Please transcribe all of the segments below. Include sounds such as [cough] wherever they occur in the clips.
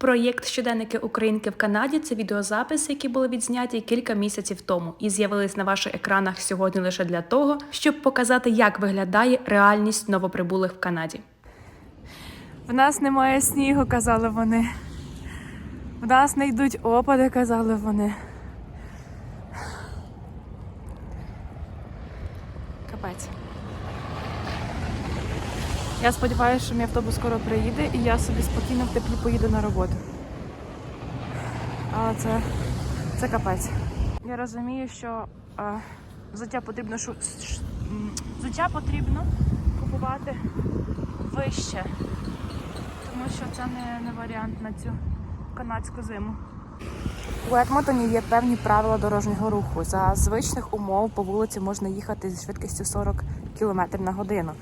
Проєкт щоденники Українки в Канаді це відеозаписи, які були відзняті кілька місяців тому і з'явились на ваших екранах сьогодні лише для того, щоб показати, як виглядає реальність новоприбулих в Канаді. В нас немає снігу, казали вони. В нас не йдуть опади, казали вони. Капець. Я сподіваюся, що мій автобус скоро приїде і я собі спокійно в теплі поїду на роботу. Але це, це капець. Я розумію, що е, взуття потрібно шу, взуття потрібно купувати вище тому що це не, не варіант на цю канадську зиму. У Едмонтоні є певні правила дорожнього руху. За звичних умов по вулиці можна їхати зі швидкістю 40 км на годину.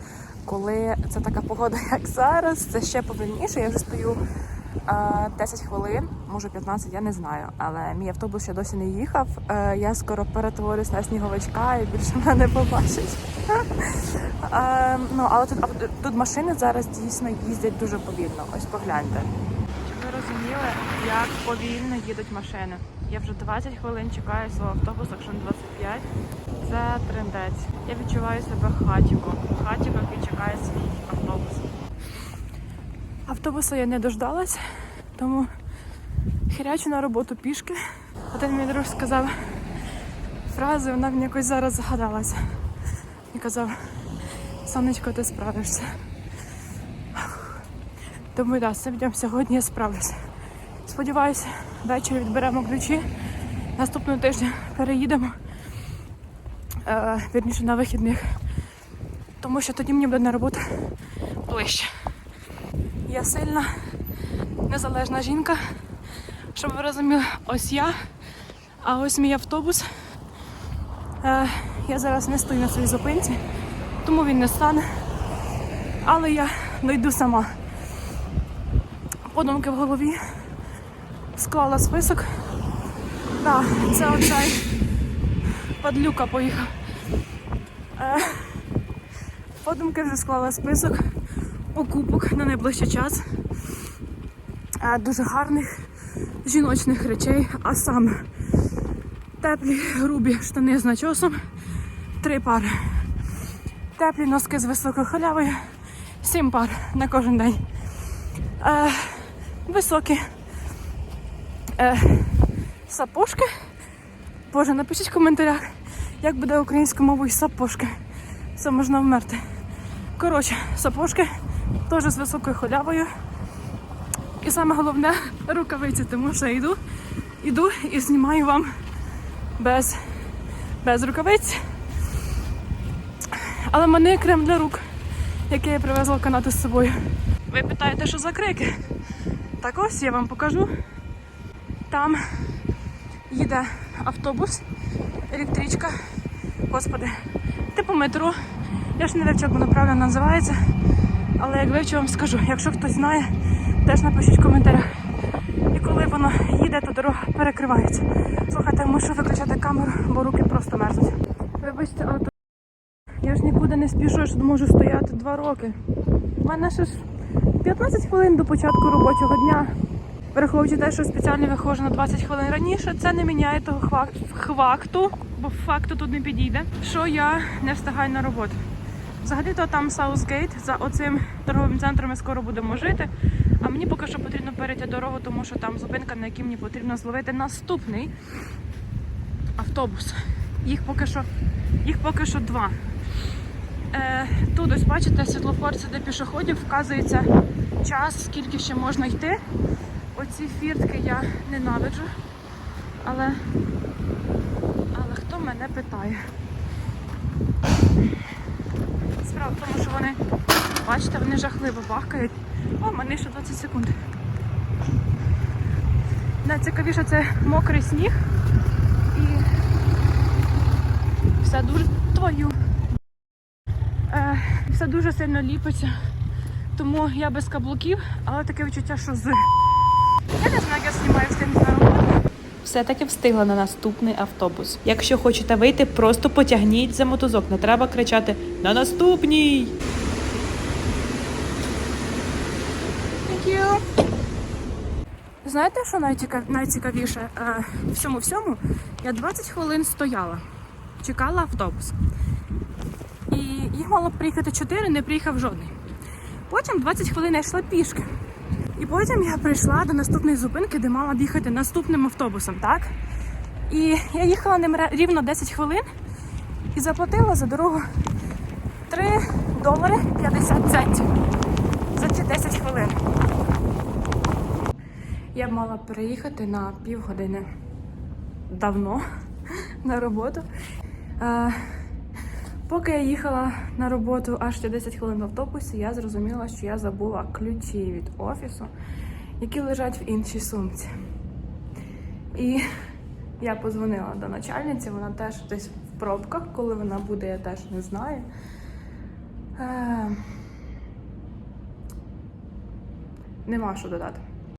Коли це така погода, як зараз, це ще повільніше. Я вже стою е, 10 хвилин, може 15, я не знаю. Але мій автобус ще досі не їхав. Е, я скоро перетворюсь на сніговичка і більше мене не побачить. [laughs] Е, ну, але тут, тут машини зараз дійсно їздять дуже повільно. Ось погляньте. Щоб ви розуміли, як повільно їдуть машини. Я вже 20 хвилин чекаю свого автобуса, якщо не 25. Це трендець. Я відчуваю себе хатіко. Хатіко, який чекає свій автобус. Автобуса я не дождалась, тому хірячу на роботу пішки. Один мій друг сказав фразу, вона мені якось зараз згадалася. І казав, сонечко, ти справишся. Думаю, да, з цим днем сьогодні я справлюся. Сподіваюся, ввечері відберемо ключі. Наступного тижня переїдемо. Е, вірніше на вихідних. Тому що тоді мені буде на роботу ближче. Я сильна, незалежна жінка. Щоб ви розуміли, ось я, а ось мій автобус. Е, я зараз не стою на своїй зупинці, тому він не стане. Але я дойду сама. Подумки в голові. Склала список. Так, це оцей падлюка поїхав. Е, подумки вже склала список покупок на найближчий час. Е, дуже гарних жіночних речей, а саме теплі грубі штани з начосом, три пари. Теплі носки з високою халявою, сім пар на кожен день. Е, високі е, сапожки. Боже, напишіть в коментарях, як буде українською мовою сапожки. Все можна вмерти. Коротше, сапожки теж з високою халявою. І саме головне рукавиці, тому що я йду, йду і знімаю вам без, без рукавиць. Але в мене є крем для рук, який я привезла в Канаду з собою. Ви питаєте, що за крики? Так ось я вам покажу. Там їде автобус, електричка. Господи, типу метро. Я ж не вивчу, як воно правильно називається. Але як вивчу, вам скажу. Якщо хтось знає, теж напишіть в коментарях. І коли воно їде, то дорога перекривається. Слухайте, мушу виключати камеру, бо руки просто мерзнуть. Вибачте, але то я ж нікуди не спішу, я ж можу стояти два роки. У мене ще ж 15 хвилин до початку робочого дня. Враховуючи те, що спеціально виходжу на 20 хвилин раніше, це не міняє того хвакту, бо факту тут не підійде, що я не встигаю на роботу. Взагалі-то там Саусгейт, за оцим торговим центром ми скоро будемо жити. А мені поки що потрібно перейти дорогу, тому що там зупинка, на якій мені потрібно зловити наступний автобус. Їх поки що, їх поки що два. Е, тут ось бачите, світлофор це для пішоходів, вказується час, скільки ще можна йти. Оці фіртки я ненавиджу. Але, але хто мене питає? Справа в тому, що вони, бачите, вони жахливо бахкають. О, мене ще 20 секунд. Найцікавіше це мокрий сніг і все дуже твою. Е, все дуже сильно ліпиться. Тому я без каблуків, але таке відчуття, що з. Я не знаю, як я знімаю з на роботу. Все-таки встигла на наступний автобус. Якщо хочете вийти, просто потягніть за мотузок. Не треба кричати на наступній. Thank you. Знаєте, що найцікав... найцікавіше? Е, всьому всьому я 20 хвилин стояла, чекала автобус. І їх мало б приїхати 4, не приїхав жодний. Потім 20 хвилин я йшла пішки. І потім я прийшла до наступної зупинки, де мала б їхати наступним автобусом, так? І я їхала ним рівно 10 хвилин і заплатила за дорогу 3 долари 50 центів за ці 10 хвилин. Я б мала переїхати на півгодини давно на роботу. Поки я їхала на роботу аж ще 10 хвилин в автобусі, я зрозуміла, що я забула ключі від офісу, які лежать в іншій сумці. І я подзвонила до начальниці, вона теж десь в пробках, коли вона буде, я теж не знаю. Е, Нема що додати.